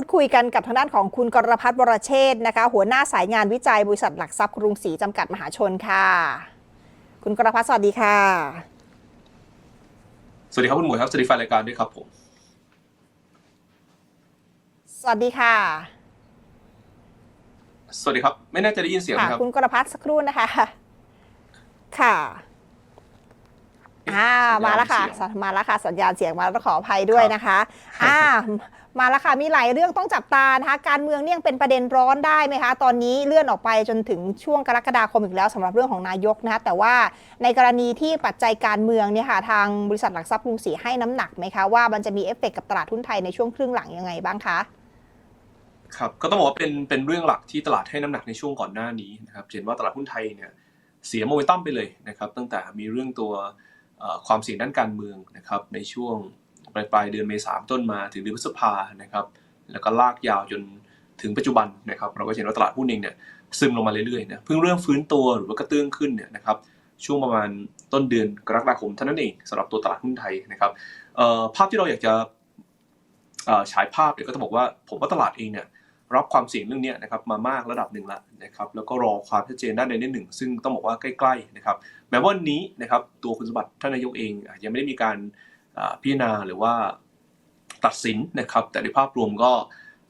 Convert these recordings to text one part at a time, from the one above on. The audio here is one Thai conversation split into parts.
พูดคุยกันกับทางด้านของคุณกรพัฒน์วรเชษฐ์นะคะ หัวหน้าสายงานวิจัยบริษัทหลักทรัพย์กรุงศรีจำกัดมหาชนค่ะ คุณกรพัฒน์สวัสดีค่ะ สวัสดีครับคุณหมวยครับสวัสดีแฟนรายการด้วยครับผม สวัสดีค่ะ สวัสดีครับ ไม่แน่ใจได้ยินเสียงไหค่ะมครับ คุณกรพัฒน์สักครู่นะคะ ค่ะ อ่าสัญญาณมาแล้วค่ะเสียงมาแล้วค่ะสัญญาณเสียงมาแล้วขออภัยด้วยนะคะอ่ามาแล้วค่ะมีหลายเรื่องต้องจับตานะคะการเมืองเนี่ยยังเป็นประเด็นร้อนได้ไหมคะตอนนี้เลื่อนออกไปจนถึงช่วงกรกฎาคมอีกแล้วสำหรับเรื่องของนายกนะคะแต่ว่าในกรณีที่ปัจจัยการเมืองเนี่ยค่ะทางบริษัทหลักทรัพย์กรุงศรีให้น้ำหนักไหมคะว่ามันจะมีเอฟเฟกต์กับตลาดหุ้นไทยในช่วงครึ่งหลังยังไงบ้างคะครับก็ต้องบอกว่าเป็นเป็นเรื่องหลักที่ตลาดให้น้ำหนักในช่วงก่อนหน้านี้นะครับเห็นว่าตลาดหุ้นไทยเนี่ยเสียโมเมนตัมไปเลยนะครับตั้งแต่มีเรื่องตัวเอ่อ ความเสี่ยงด้านการเมืองนะครับในช่วงปลายปลายเดือนเมษายนต้นมาถึงเดือนพฤษภานะครับแล้วก็ลากยาวจนถึงปัจจุบันนะครับเราก็เห็นว่าตลาดหุ้นเองเนี่ยซึมลงมาเรื่อยๆนะเพิ่งเริ่มฟื้นตัวหรือว่ากระเตื้องขึ้นเนี่ยนะครับช่วงประมาณต้นเดือนกรกฎาคมเท่านั้นเองสำหรับตัวตลาดหุ้นไทยนะครับภาพที่เราอยากจะฉายภาพเนี่ยก็ต้องบอกว่าผมว่าตลาดเองเนี่ย รับความเสี่ยงเรื่องนี้นะครับมามากระดับหนึ่งล้วนะครับแล้วก็รอความชัดเจนด้านใดด้านหนึ่ง ซึ่งต้องบอกว่าใกล้ๆนะครับแม้ว่านี้นะครับตัวคุณสมบัติท่านนายกเองอาจยังไม่ได้มีการพิจารณาหรือว่าตัดสินนะครับ แต่ในภาพรวมก็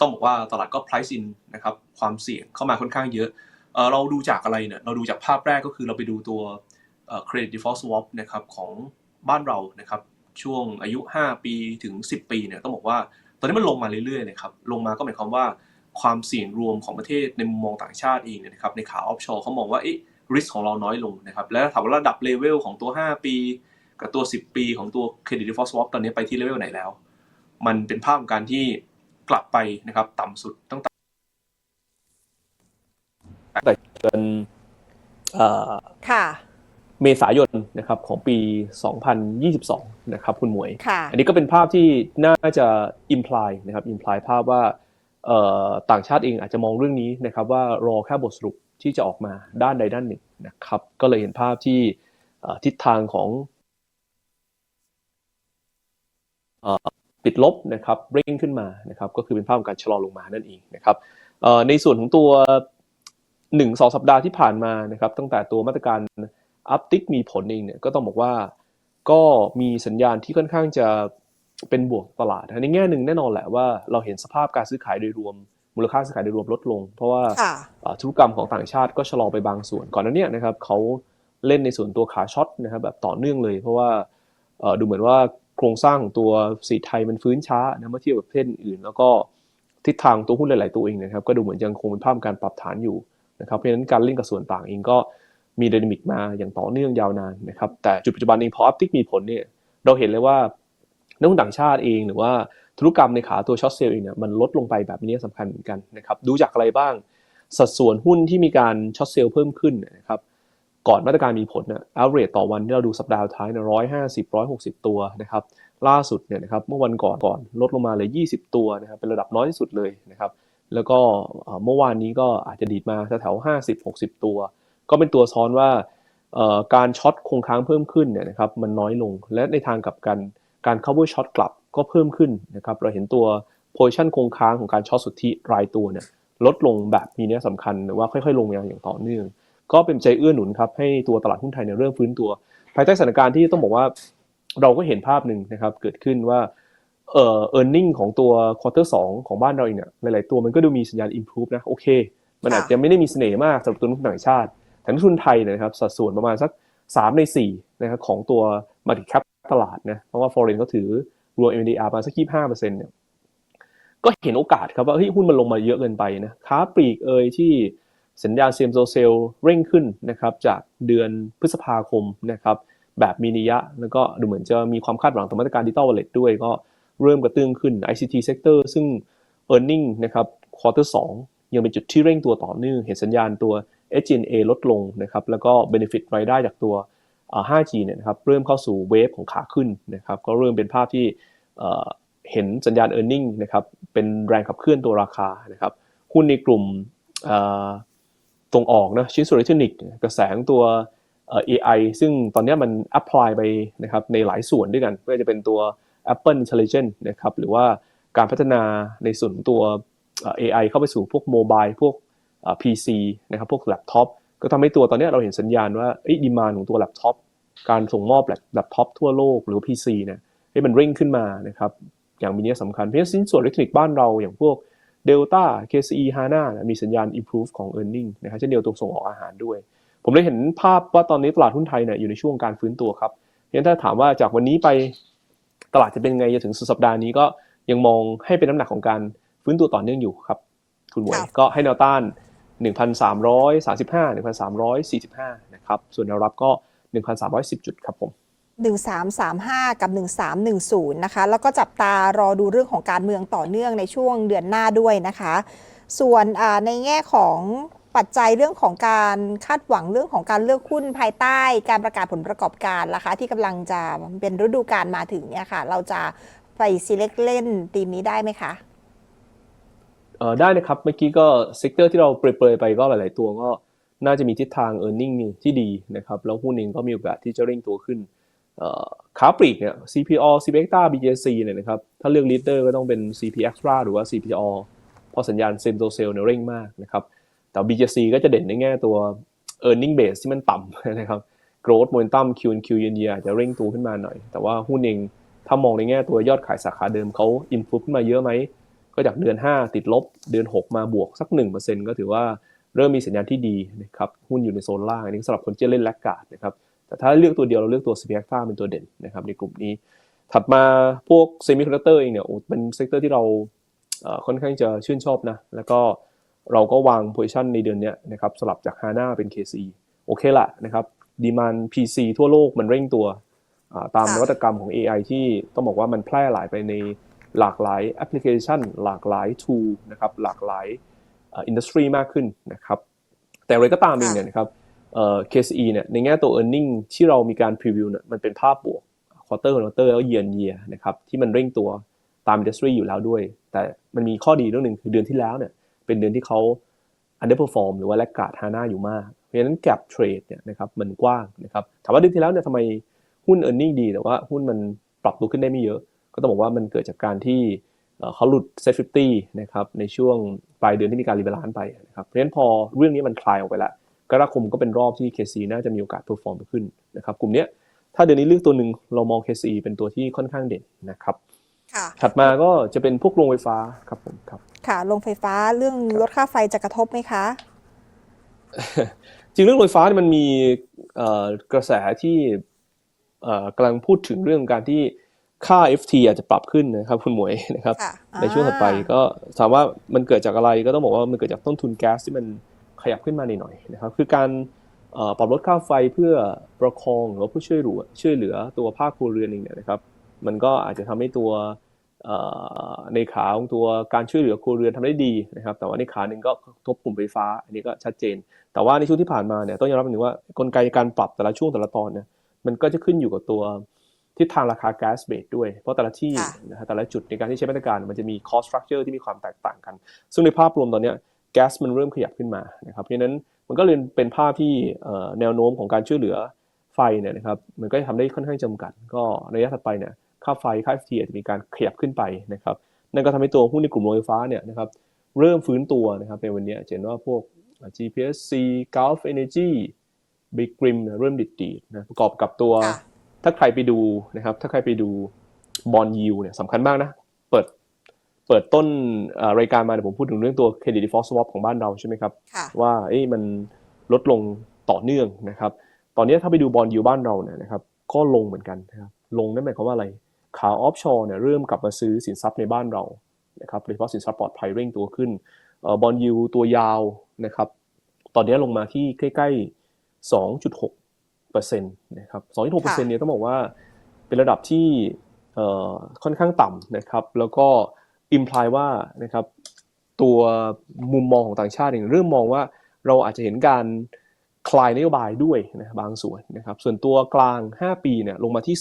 ต้องบอกว่าตลาดก็ price in นะครับความเสี่ยงเข้ามาค่อนข้างเยอะเราดูจากอะไรเนี่ยเราดูจากภาพแรกก็คือเราไปดูตัวเอ่อ credit default swap นะครับของบ้านเรานะครับช่วงอายุ 5 ปีถึง 10 ปีเนี่ยต้องบอกว่า ตอนนี้มันลงมาเรื่อยๆเลยครับลงมาก็หมายความว่า ความเสี่ยงรวมของประเทศในมุมมองต่างชาติเองเนี่ยนะครับในขาออฟชอร์เขามองว่าเอ๊ะริสของเราน้อยลงนะครับแล้วถามว่าระดับเลเวลของตัว 5 ปี กับตัว 10 ปีของตัว Credit Default Swap ตอนนี้ไปที่เลเวลไหนแล้ว มันเป็นภาพของการที่กลับไปนะครับต่ำสุดตั้งแต่แต่เดือนเอ่อค่ะเมษายนนะครับของปี 2022 นะครับคุณหมวยค่ะอันนี้ก็เป็นภาพที่น่าจะ imply นะครับ imply ภาพว่าเอ่อ ต่างชาติเองอาจจะมองเรื่องนี้นะครับว่ารอแค่บทสรุปที่จะออกมาด้านใดด้านหนึ่งนะครับก็เลยเห็นภาพที่ทิศทางของอปิดลบนะครับเร่งขึ้นมานะครับก็คือเป็นภาพของการชะลอลงมานั่นเองนะครับในส่วนของตัวหนึ่งสองสัปดาห์ที่ผ่านมานะครับตั้งแต่ตัวมาตรการอัพติกมีผลเองเนี่ยก็ต้องบอกว่าก็มีสัญญาณที่ค่อนข้างจะ เป็นบวกตลาดนะในแง่หนึ่งแน่นอนแหละว่าเราเห็นสภาพการซื้อขายโดยรวม มูลค่าซื้อขายโดยรวมลดลง เพราะว่าค่ะเอ่อธุรกรรมของต่างชาติก็ชะลอไปบางส่วนก่อนหน้าเนี้นะครับเขาเล่นในส่วนตัวขาช็อตนะครับแบบต่อเนื่องเลย เพราะว่าเอ่อดูเหมือนว่าโครงสร้างของตัวสีไทยมันฟื้นช้านะเมื่อเทียบกับประเทศอื่น แล้วก็ทิศทางตัวหุ้นหลาย ๆ ตัวเองนะครับก็ดูเหมือนยังคงเป็นภาพการปรับฐานอยู่นะครับเพราะฉะนั้นการเล่นกับส่วนต่างเองก็มีไดนามิกมาอย่างต่อเนื่องยาวนานนะครับแต่จุดปัจจุบันเองพออัพติกมีผลเนี่ยเราเห็นเลยว่า นักลงทุนต่างชาติเองหรือว่าธุรกรรมในขาตัวช็อตเซลล์เองเนี่ยมันลดลงไปแบบนี้สำคัญเหมือนกันนะครับดูจากอะไรบ้างสัดส่วนหุ้นที่มีการช็อตเซลล์เพิ่มขึ้นนะครับก่อนมาตรการมีผลเนะ average ต่อวันที่เราดูสัปดาห์ท้ายเนี่ยร้อยห้าสิบร้อยหกสิบตัวนะครับล่าสุดเนี่ยนะครับเมื่อวันก่อนก่อนลดลงมาเลยยี่สิบตัวนะครับเป็นระดับน้อยที่สุดเลยนะครับแล้วก็เมื่อวานนี้ก็อาจจะดีดมาแถวห้าสิบหกสิบตัว ก็เป็นตัวซ้อนว่าการช็อตคงค้างเพิ่มขึ้นเนี่ยนะครับมันน้อยลงและในทางกลับกัน การ cover ช็อตกลับก็เพิ่มขึ้นนะครับเราเห็นตัว position คงค้างของการช็อตสุทธิรายตัวเนี่ยลดลงแบบมีนัยสำคัญหรือว่าค่อยๆ ลงมาอย่างต่อเนื่อง ก็เป็นใจเอื้อหนุนครับให้ตัวตลาดหุ้นไทยเนี่ยเริ่มฟื้นตัว ภายใต้สถานการณ์ที่ต้องบอกว่าเราก็เห็นภาพหนึ่งนะครับเกิดขึ้นว่าเอ่อ earning ของตัวควอเตอร์สของบ้านเราเองเนี่ยหลายๆตัวมันก็ดูมีสัญญาณ improve นะโอเค มันอาจจะไม่ได้มีเสน่ห์มากสำหรับตัวนักลงทุนต่างชาติแต่นักลงทุนไทยเนยนะครับสัดส่วนประมาณสัก 3 ใน4นะครับของตัว market cap ตลาดนะเพราะว่า foreign ก็ถือรวม MDR ประมาสัก25%เปอร์เซ็นต์เนี่ยก็เห็นโอกาสครับว่าเฮ้ยหุ้นมันลงมาเยอะเกินไปนะค้าปลีกเอ่ยที่สัญญาณเซมโซเซลเร่งขึ้นนะครับจากเดือนพฤษภาคมนะครับแบบมีนิยะ แล้วก็ดูเหมือนจะมีความคาดหวังต่อมาตรการดิจิตอลวอลเล็ตด้วยก็เริ่มกระตื้องขึ้น ICT sector ซึ่ง e a r n i n g นะครับควอเตอร์สยังเป็นจุดที่เร่งตัวต่อเนื่อง เห็นสัญญาณตัว SG&A ลดลงนะครับแล้วก็ benefit รายได้จากตัว 5G เนี่ยนะครับเริ่มเข้าสู่เวฟของขาขึ้นนะครับก็เริ่มเป็นภาพที่เห็นสัญญาณ e a r n i n g นะครับเป็นแรงขับเคลื่อนตัวราคานะครับหุ้นในกลุ่มตรงออกนะชิ้นส่วนอิเล็กทรอนิกส์กระแสของตัวเอ่อ AI ซึ่งตอนนี้มัน apply ไปนะครับในหลายส่วนด้วยกันไม่ว่าจะเป็นตัว Apple Intelligence นะครับหรือว่าการพัฒนาในส่วนตัวเอ่อ AI เข้าไปสู่พวกโมบายพวก PC นะครับพวกแล็ปท็อป ก็ทำให้ตัวตอนเนี้ยเราเห็นสัญญาณว่าดีมานของตัวแล็ปท็อปการส่งมอบแล็ปท็อปทั่วโลกหรือ PC เนี่ยให้มันเร่งขึ้นมานะครับอย่างมีนัยสำคัญเพราะฉะนั้นสินส่วนอิเล็กทรอนิกส์บ้านเราอย่างพวก Delta KCE HANA นะมีสัญญาณ improve ของ earning นะครับเช่นเดียวตัวส่งออกอาหารด้วย ผมได้เห็นภาพว่าตอนนี้ตลาดหุ้นไทยเนี่ยอยู่ในช่วงการฟื้นตัวครับเพราะฉะนั้นถ้าถามว่าจากวันนี้ไปตลาดจะเป็นไงจนถึงสุดสัปดาห์นี้ก็ยังมองให้เป็นน้ำหนักของการฟื้นตัวต่อเนื่องอยู่ครับ คุณหมวยค่ะก็ให้แนวต้าน 1,335 1,345นะครับส่วนแนวรับก็ 1,310 จุดครับผม1335 กับ 1310 นะคะ แล้วก็จับตารอดูเรื่องของการเมืองต่อเนื่องในช่วงเดือนหน้าด้วยนะคะ ส่วนในแง่ของปัจจัยเรื่องของการคาดหวังเรื่องของการเลือกหุ้นภายใต้ การประกาศผลประกอบการล่ะคะที่กำลังจะเป็นฤดูการมาถึงเนี่ยค่ะ เราจะไป select เล่นทีมนี้ได้ไหมคะ ได้นะครับ เมื่อกี้ก็เซกเตอร์ที่เราเปรยๆไปก็หลาย ๆ ตัวก็น่าจะมีทิศทาง e a r n i n g ที่ดีนะครับแล้วหุ้นเองก็มีโอกาสที่จะเร่งตัวขึ้นเอ่อขาปลีกเนี่ย CPO CPEXTA BJC เนี่ยนะครับ ถ้าเลือก leader ก็ต้องเป็น CP Extra หรือว่า CPO เพราะสัญญาณเซมโตเซลเนี่ยเร่งมากนะครับ แต่ BJC ก็จะเด่นในแง่ตัว e a r n i n g base ที่มันต่ำนะครับ growth momentum Q Q year year อาจจะเร่งตัวขึ้นมาหน่อย แต่ว่าหุ้นเองถ้ามองในแง่ตัวยอดขายสาขาเดิมเขา improve ขึ้นมาเยอะไหม ก็จากเดือน 5 ติดลบเดือน 6 มาบวกสัก 1%ก็ถือว่าเริ่มมีสัญญาณที่ดีนะครับหุ้นอยู่ในโซนล่างอันนี้สำหรับคนที่จะเล่นแลกการ์ดนะครับแต่ถ้าเลือกตัวเดียวเราเลือกตัว s p e c t a เป็นตัวเด่นนะครับในกลุ่มนี้ ถัดมาพวกเซมิคอนดักเตอร์เองเนี่ยโอ้เป็นเซกเตอร์ที่เราเอ่อค่อนข้างจะชื่นชอบนะแล้วก็เราก็วางโพ i ชันในเดือนเนี้ยนะครับสลับจาก HANA เป็น KC โอเคละนะครับดีมาน PC ทั่วโลกมันเร่งตัวอ่าตามค่ะนวัตกรรมของ AI ที่ต้องบอกว่ามันแพร่หลายไปใน หลากหลายแอปพลิเคชัน หลากหลาย tool นะครับหลากหลายอินดัสทรีมากขึ้นนะครับแต่อะไรก็ตามเองเนี่ยนะครับเอ่อ KCE เนี่ยในแง่ตัว e a r n i n g ที่เรามีการพรีวิวเนี่ยมันเป็นภาพบวกควอเตอร์ควอเตอร์แล้วเยียนเยียนะครับที่มันเร่งตัวตามอินดัสทรีอยู่แล้วด้วย แต่มันมีข้อดีเรื่องหนึ่งคือเดือนที่แล้วเนี่ยเป็นเดือนที่เขา underperform หรือว่าแลกกาดฮาน่าอยู่มาก เพราะฉะนั้น gap trade เนี่ยนะครับมันกว้างนะครับถามว่าเดือนที่แล้วเนี่ยทำไมหุ้น e a r n i n g ดีแต่ว่าหุ้นมันปรับตัวขึ้นได้ไม่เยอะ ก็ต้องบอกว่ามันเกิดจากการที่เอ่อเขาหลุด set 50นะครับในช่วงปลายเดือนที่มีการรีบาลานซ์ไปนะครับเพราะฉะนั้นพอเรื่องนี้มันคลายออกไปแล้วกรกฎาคมก็เป็นรอบที่ KC น่าจะมีโอกาส perform ขึ้นนะครับกลุ่มเนี้ยถ้าเดือนนี้เลือกตัวหนึ่งเรามอง KCE เป็นตัวที่ค่อนข้างเด่นนะครับค่ะถัดมาก็จะเป็นพวกโรงไฟฟ้าครับผมครับค่ะโรงไฟฟ้าเรื่องลดค่าไฟจะกระทบไหมคะ จริงเรื่องโรงไฟฟ้าเนี่ยมันมีเอ่อกระแสที่เอ่อกำลังพูดถึงเรื่องการที่ ค่า FT อาจจะปรับขึ้นนะครับคุณหมวยนะครับค่ะในช่วงถัดไปอ่าก็ถามว่ามันเกิดจากอะไรก็ต้องบอกว่ามันเกิดจากต้นทุนแก๊สที่มันขยับขึ้นมาหน่อยๆนะครับคือการเอ่อปรับลดค่าไฟเพื่อประคองหรือว่าเพื่อช่วยเหลือช่วยเหลือตัวภาคครัวเรือนเองเนี่ยนะครับ มันก็อาจจะทำให้ตัวเอ่อในขาของตัวการช่วยเหลือครัวเรือนทำได้ดีนะครับ แต่ว่าในขาหนึ่งก็กระทบกลุ่มไฟฟ้า อันนี้ก็ชัดเจน แต่ว่าในช่วงที่ผ่านมาเนี่ยต้องยอมรับอย่างหนึ่งว่ากลไกการปรับแต่ละช่วงแต่ละตอนเนี่ยมันก็จะขึ้นอยู่กับตัว ทิศทางราคาแก๊สเบสด้วย เพราะแต่ละที่ค่ะนะฮะแต่ละจุดในการที่ใช้มาตรการมันจะมี cost structure ที่มีความแตกต่างกัน ซึ่งในภาพรวมตอนเนี้ยแก๊สมันเริ่มขยับขึ้นมานะครับเพราะฉะนั้นมันก็เลยเป็นภาพที่เอ่อแนวโน้มของการช่วยเหลือไฟเนี่ยนะครับมันก็จะทำได้ค่อนข้างจำกัด ก็ระยะถัดไปเนี่ยค่าไฟค่า FT อาจจะมีการขยับขึ้นไปนะครับนั่นก็ทำให้ตัวหุ้นในกลุ่มโรงไฟฟ้าเนี่ยนะครับเริ่มฟื้นตัวนะครับในวันเนี้ยจะเห็นว่าพวก GPSC Gulf Energy Big Grim เนี่ยเริ่มดิดดีดนะประกอบกับตัวค่ะ ถ้าใครไปดูนะครับ ถ้าใครไปดูบอลยูเนี่ยสำคัญมากนะ เปิดเปิดต้นเอ่อรายการมาเดี๋ยวผมพูดถึงเรื่องตัวเครดิต default swap ของบ้านเราใช่ไหมครับค่ะว่าเอ้ยมันลดลงต่อเนื่องนะครับ ตอนนี้ถ้าไปดูบอลยูบ้านเราเนี่ยนะครับก็ลงเหมือนกันนะครับลงนั่นหมายความว่าอะไรขาออฟชอร์เนี่ยเริ่มกลับมาซื้อสินทรัพย์ในบ้านเรานะครับโดยเฉพาะสินทรัพย์ปลอดภัยเร่งตัวขึ้นเอ่อบอลยูตัวยาวนะครับ ตอนนี้ลงมาที่ใกล้ๆ2.6 เปอร์เซ็นต์นะครับ2.6เปอร์เซ็นต์เนี่ยต้องบอกว่าเป็นระดับที่เอ่อค่อนข้างต่ำนะครับ แล้วก็อิมพลายว่านะครับตัวมุมมองของต่างชาติเองเริ่มมองว่าเราอาจจะเห็นการคลายนโยบายด้วยนะบางส่วนนะครับ ส่วนตัวกลาง 5 ปีเนี่ยลงมาที่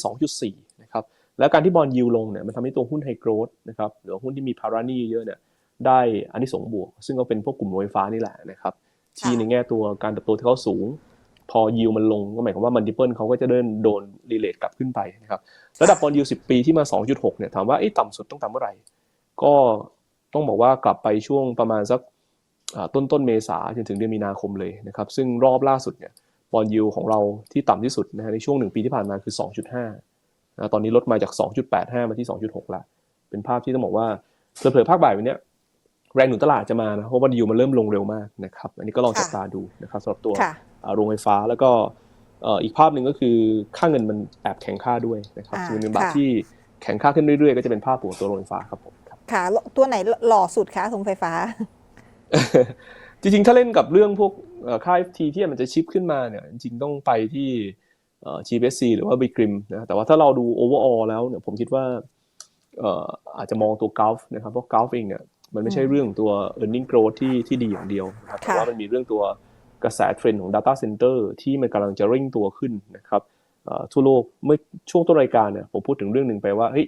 2.4 นะครับ แล้วการที่บอลยิวลงเนี่ยมันทำให้ตัวหุ้นไฮโกรดนะครับหรือว่าหุ้นที่มีพารานี่เยอะเนี่ยได้อันที่สงส์บวก ซึ่งก็เป็นพวกกลุ่มโรงไฟฟ้านี่แหละนะครับที่ในแง่ตัวการเติบโตที่เขาสูง พอยิวมันลงก็หมายความว่ามันดิเปิลเขาก็จะเดินโดนรีเลทกลับขึ้นไปนะครับระดับบอลยิว10ปีที่มา 2.6เนี่ยถามว่าไอ้ยต่ำสุดต้องต่ำเมื่อไหร่ ก็ต้องบอกว่ากลับไปช่วงประมาณสักอ่าต้นต้นเมษาจนถึงเดือนมีนาคมเลยนะครับซึ่งรอบล่าสุดเนี่ยบอลยูของเราที่ต่ำที่สุดนะฮะในช่วงหนึ่งปีที่ผ่านมาคือ 2.5นะตอนนี้ลดมาจาก 2.85 มาที่ 2.6ละเป็นภาพที่ต้องบอกว่าเผลอๆภาคบ่ายวันเนี้ยแรงหนุนตลาดจะมานะเพราะว่าดิวมันเริ่มลงเร็วมากนะครับอันนี้ก็ลองจับตาดูนะครับสำหรับตัวค่ะอ่า โรงไฟฟ้า แล้วก็เอ่ออีกภาพหนึ่งก็คือค่าเงินมันแอบแข็งค่าด้วยนะครับอ่าซึ่งเป็นเงินบาทค่ะที่แข็งค่าขึ้นเรื่อยๆ ก็จะเป็นภาพของตัวโรงไฟฟ้าครับผมครับค่ะตัวไหนหล่อสุดคะโรงไฟฟ้า จริงๆ ถ้าเล่นกับเรื่องพวกเอ่อค่า FT ที่มันจะชิปขึ้นมาเนี่ยจริงๆต้องไปที่เอ่อ GBSC หรือว่า Bigrim นะแต่ว่าถ้าเราดู overall แล้วเนี่ยผมคิดว่าเอ่ออาจจะมองตัว Gulf นะครับเพราะ Gulf เองเนี่ยมันไม่ใช่เรื่องตัว earning growth ที่ที่ดีอย่างเดียวนะครับแต่ค่ะว่ามันมีเรื่องตัว กระแสเทรนด์ของ data center ที่มันกำลังจะเร่งตัวขึ้นนะครับทั่วโลกเมื่อช่วงต้นรายการเนี่ยผมพูดถึงเรื่องหนึ่งไปว่าเฮ้ย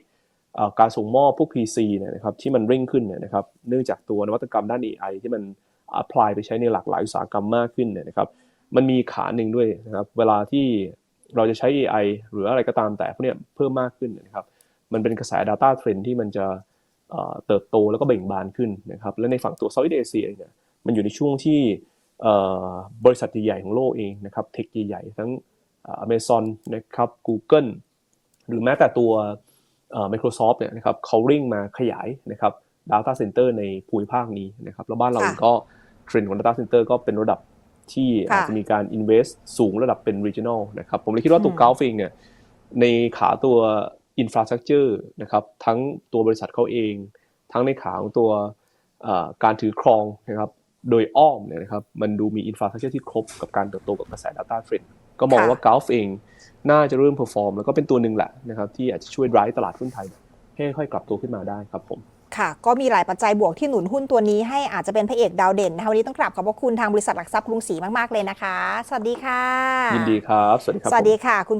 การส่งมอบพวก PC เนี่ยนะครับที่มันเร่งขึ้นเนี่ยนะครับเนื่องจากตัวนวัตกรรมด้าน AI ที่มัน apply ไปใช้ในหลากหลายอุตสาหกรรมมากขึ้นเนี่ยนะครับมันมีขาหนึ่งด้วยนะครับเวลาที่เราจะใช้ AI หรืออะไรก็ตามแต่พวกเนี้ยเพิ่มมากขึ้นนะครับมันเป็นกระแส Data Trend ที่มันจะเติบโตแล้วก็เบ่งบานขึ้นนะครับและในฝั่งตัว Southeast Asia เนี่ยมันอยู่ในช่วงที่ บริษัทใหญ่ๆของโลกเองนะครับเทคใหญ่ๆทั้งเอ่อ Amazon นะครับ Google หรือแม้แต่ตัวเอ่อ Microsoft เนี่ยนะครับเขาเร่งมาขยายนะครับ Data Center ในภูมิภาคนี้นะครับแล้วบ้านเราค่ะเองก็เทรนด์ของ Data Center ก็เป็นระดับที่ค่ะอาจจะมีการ invest สูงระดับเป็น regional นะครับผมเลยคิดว่าตัวอืม Gulf เองเนี่ยในขาตัว infrastructure นะครับทั้งตัวบริษัทเขาเอง ทั้งในขาของตัวเอ่อการถือครองนะครับ โดยอ้อมเนี่ยนะครับมันดูมี infrastructure ที่ครบกับการเติบโตกับกระแส Data Trend ก็มองค่ะว่า Gulf เองน่าจะเริ่ม perform แล้วก็เป็นตัวหนึ่งแหละนะครับที่อาจจะช่วย drive ตลาดหุ้นไทย ให้ค่อยๆกลับตัวขึ้นมาได้ครับผมค่ะก็มีหลายปัจจัยบวกที่หนุนหุ้นตัวนี้ให้อาจจะเป็นพระเอกดาวเด่นนะคะวันนี้ต้องกราบขอบพระคุณทางบริษัทหลักทรัพย์กรุงศรีมากๆเลยนะคะ สวัสดีค่ะ ยินดีครับ สวัสดีครับสวัสผมดีค่ะคุณ